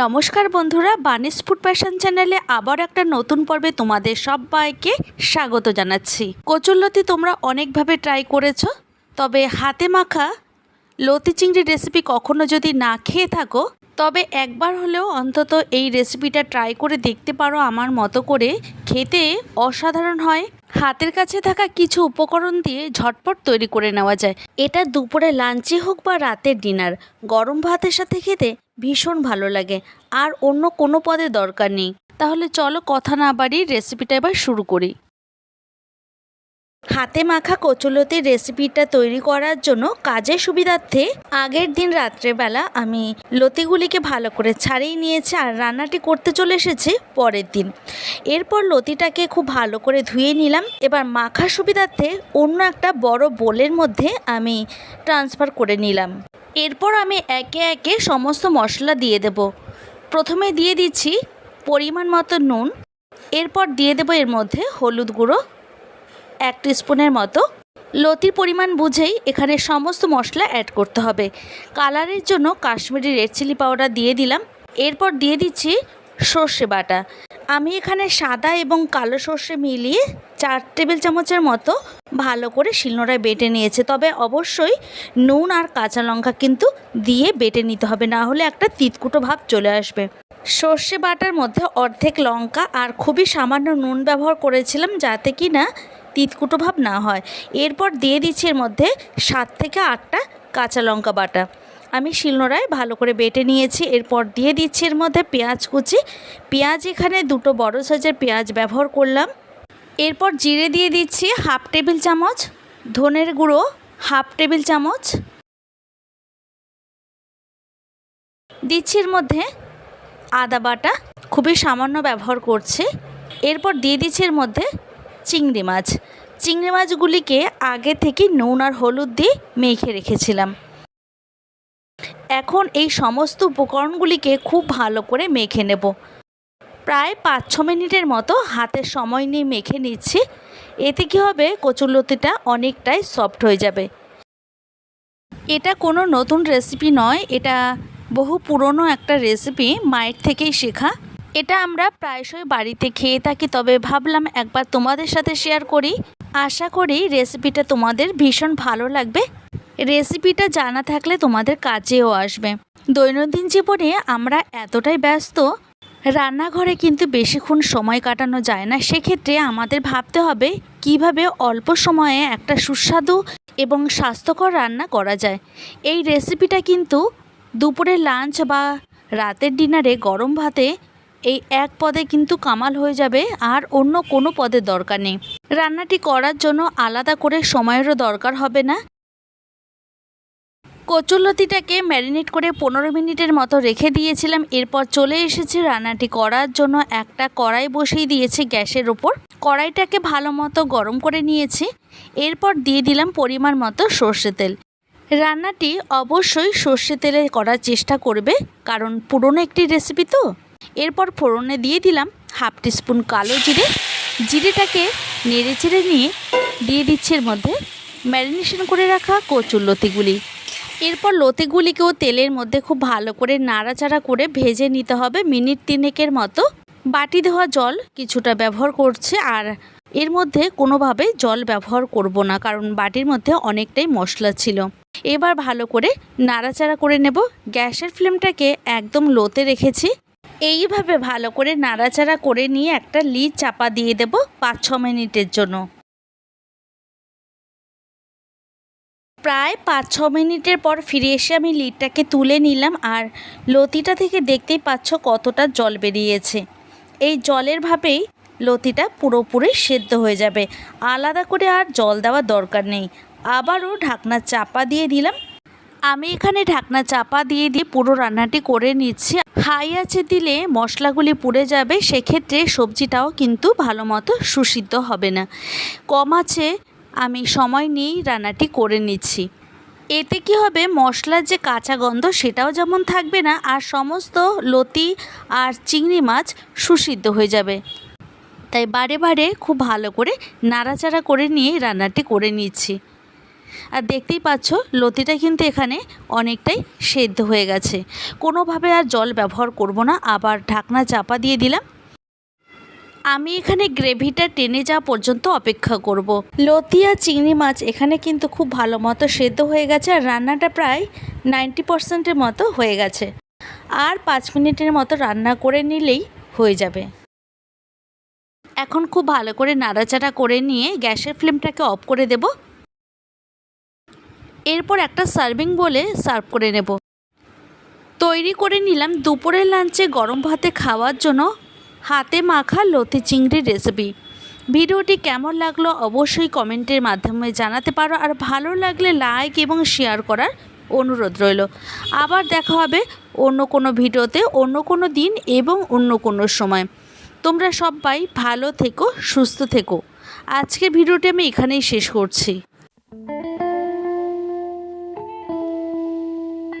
নমস্কার বন্ধুরা, বানিস food passion চ্যানেলে আবার একটা নতুন পর্বে তোমাদের সবাইকে স্বাগত জানাচ্ছি। কচুরলতি তোমরা অনেকভাবে ট্রাই করেছ, তবে হাতে মাখা লতি চিংড়ি রেসিপি কখনো যদি না খেয়ে থাকো তবে একবার হলেও অন্তত এই রেসিপিটা ট্রাই করে দেখতে পারো আমার মতো করে। খেতে অসাধারণ হয়। হাতের কাছে থাকা কিছু উপকরণ দিয়ে ঝটপট তৈরি করে নেওয়া যায়। এটা দুপুরে লাঞ্চে হোক বা রাতের ডিনার গরম ভাতের সাথে খেতে ভীষণ ভালো লাগে। আর অন্য কোনো পদে দরকার নেই। তাহলে চলো কথা না বাড়িয়ে রেসিপিটা এবার শুরু করি। হাতে মাখা কচুলতির রেসিপিটা তৈরি করার জন্য কাজের সুবিধার্থে আগের দিন রাত্রেবেলা আমি লতিগুলিকে ভালো করে ছাড়িয়ে নিয়েছি আর রান্নাটি করতে চলে এসেছে পরের দিন। এরপর লতিটাকে খুব ভালো করে ধুয়ে নিলাম। এবার মাখার সুবিধার্থে অন্য একটা বড় বোলের মধ্যে আমি ট্রান্সফার করে নিলাম। এরপর আমি একে একে সমস্ত মশলা দিয়ে দেব। প্রথমে দিয়ে দিচ্ছি পরিমাণ মতো নুন। এরপর দিয়ে দেবো এর মধ্যে হলুদ গুঁড়ো এক স্পুনের মতো। লতির পরিমাণ বুঝেই এখানে সমস্ত মশলা অ্যাড করতে হবে। কালারের জন্য কাশ্মীরি রেড চিলি পাউডার দিয়ে দিলাম। এরপর দিয়ে দিচ্ছি সর্ষে বাটা। আমি এখানে সাদা এবং কালো সর্ষে মিলিয়ে চার টেবিল চামচের মতো ভালো করে শিলনোড়ায় বেটে নিয়েছে। তবে অবশ্যই নুন আর কাঁচা লঙ্কা কিন্তু দিয়ে বেটে নিতে হবে, না হলে একটা তিতকুটো ভাব চলে আসবে। সর্ষে বাটার মধ্যে অর্ধেক লঙ্কা আর খুবই সামান্য নুন ব্যবহার করেছিলাম, যাতে কি না তিতকুটো ভাব না হয়। এরপর দিয়ে দিচ্ছি এর মধ্যে সাত থেকে আটটা কাঁচা লঙ্কা বাটা। আমি শিলনোড়ায় ভালো করে বেটে নিয়েছি। এরপর দিয়ে দিচ্ছি এর মধ্যে পেঁয়াজ কুচি। পেঁয়াজ এখানে দুটো বড় সাইজের পেঁয়াজ ব্যবহার করলাম। এরপর জিরে দিয়ে দিচ্ছি হাফ টেবিল চামচ। ধনের গুঁড়ো হাফ টেবিল চামচ। দিচ্ছি এর মধ্যে আদা বাটা। খুবই সামান্য ব্যবহার করছে। এরপর দিয়ে দিচ্ছি এর মধ্যে চিংড়ি মাছ। চিংড়ি মাছগুলিকে আগে থেকে নুন আর হলুদ দিয়ে মেখে রেখেছিলাম। এখন এই সমস্ত উপকরণগুলিকে খুব ভালো করে মেখে নেব। প্রায় পাঁচ ছ মিনিটের মতো হাতে সময় নিয়ে মেখে নিচ্ছি। এতে কী হবে? কচুরলতিটা অনেকটাই সফট হয়ে যাবে। এটা কোনো নতুন রেসিপি নয়। এটা বহু পুরনো একটা রেসিপি মায়ের থেকেই শেখা। এটা আমরা প্রায়শই বাড়িতে খেয়ে থাকি, তবে ভাবলাম একবার তোমাদের সাথে শেয়ার করি। আশা করি রেসিপিটা তোমাদের ভীষণ ভালো লাগবে। রেসিপিটা জানা থাকলে তোমাদের কাজেও আসবে। দৈনন্দিন জীবনে আমরা এতটাই ব্যস্ত, রান্নাঘরে কিন্তু বেশিক্ষণ সময় কাটানো যায় না। সেক্ষেত্রে আমাদের ভাবতে হবে কীভাবে অল্প সময়ে একটা সুস্বাদু এবং স্বাস্থ্যকর রান্না করা যায়। এই রেসিপিটা কিন্তু দুপুরে লাঞ্চ বা রাতের ডিনারে গরম ভাতে এই এক পদে কিন্তু কামাল হয়ে যাবে আর অন্য কোনো পদের দরকার নেই। রান্নাটি করার জন্য আলাদা করে সময়েরও দরকার হবে না। কচুরলতিটাকে ম্যারিনেট করে পনেরো মিনিটের মতো রেখে দিয়েছিলাম, এরপর চলে এসেছি রান্নাটি করার জন্য। একটা কড়াই বসিয়ে দিয়েছি গ্যাসের ওপর। কড়াইটাকে ভালো মতো গরম করে নিয়েছি, এরপর দিয়ে দিলাম পরিমাণ মতো সর্ষে তেল। রান্নাটি অবশ্যই সর্ষে তেলে করার চেষ্টা করবে, কারণ পুরনো একটি রেসিপি তো। এরপর ফোড়নে দিয়ে দিলাম হাফ টিস্পুন কালো জিরে। জিরেটাকে নেড়ে চেড়ে নিয়ে দিয়ে দিচ্ছি এর মধ্যে ম্যারিনেশন করে রাখা কচুর লতিগুলি। এরপর লতিগুলিকেও তেলের মধ্যে খুব ভালো করে নাড়াচাড়া করে ভেজে নিতে হবে মিনিট তিনেকের মতো। বাটি দেওয়া জল কিছুটা ব্যবহার করছে আর এর মধ্যে কোনোভাবে জল ব্যবহার করব না কারণ বাটির মধ্যে অনেকটাই মশলা ছিল। এবার ভালো করে নাড়াচাড়া করে নেব। গ্যাসের ফ্লেমটাকে একদম লোতে রেখেছি। এইভাবে ভালো করে নাড়াচাড়া করে নিয়ে একটা লিড চাপা দিয়ে দেব পাঁচ, ছ মিনিটের জন্য। প্রায় পাঁচ, ছ মিনিটের পর ফিরে এসে আমি লিডটাকে তুলে নিলাম আর লতিটা থেকে দেখতেই পাচ্ছ কতটা জল বেরিয়েছে। এই জলের ভাবেই লতিটা পুরোপুরি সেদ্ধ হয়ে যাবে। আলাদা করে আর জল দেওয়ার দরকার নেই। আবারও ঢাকনা চাপা দিয়ে দিলাম আমি এখানে ঢাকনা চাপা দিয়ে দিয়ে পুরো রান্নাটি করে নিচ্ছি। হাই আছে দিলে মশলাগুলি পুড়ে যাবে, সেক্ষেত্রে সবজিটাও কিন্তু ভালো মতো সুসিদ্ধ হবে না। কম আছে, আমি সময় নিয়েই রান্নাটি করে নিচ্ছি। এতে কি হবে, মশলার যে কাঁচা গন্ধ সেটাও যেমন থাকবে না, আর সমস্ত লতি আর চিংড়ি মাছ সুসিদ্ধ হয়ে যাবে। তাই বারে বারে খুব ভালো করে নাড়াচাড়া করে নিয়ে রান্নাটি করে নিচ্ছি। আর দেখতেই পাচ্ছ, লতিটা কিন্তু এখানে অনেকটাই সেদ্ধ হয়ে গেছে। কোনোভাবে আর জল ব্যবহার করব না, আবার ঢাকনা চাপা দিয়ে দিলাম। আমি এখানে গ্রেভিটা টেনে যাওয়া পর্যন্ত অপেক্ষা করব। লতি আর চিংড়ি মাছ এখানে কিন্তু খুব ভালো মতো সেদ্ধ হয়ে গেছে, আর রান্নাটা প্রায় নাইনটি পার্সেন্টের মতো হয়ে গেছে। আর পাঁচ মিনিটের মতো রান্না করে নিলেই হয়ে যাবে। এখন খুব ভালো করে নাড়াচাড়া করে নিয়ে গ্যাসের ফ্লেমটাকে অফ করে দেব। এরপর একটা সার্ভিং বলে সার্ভ করে নেব। তৈরি করে নিলাম দুপুরের লাঞ্চে গরম ভাতে খাওয়ার জন্য হাতে মাখা লতি চিংড়ির রেসিপি। ভিডিওটি কেমন লাগল অবশ্যই কমেন্টের মাধ্যমে জানাতে পারো আর ভালো লাগলে লাইক এবং শেয়ার করার অনুরোধ রইল। আবার দেখা হবে অন্য কোনো ভিডিওতে অন্য কোনো দিন এবং অন্য কোনো সময়। তোমরা সবাই ভালো থেকো, সুস্থ থেকো। আজকের ভিডিওটি আমি এখানেই শেষ করছি।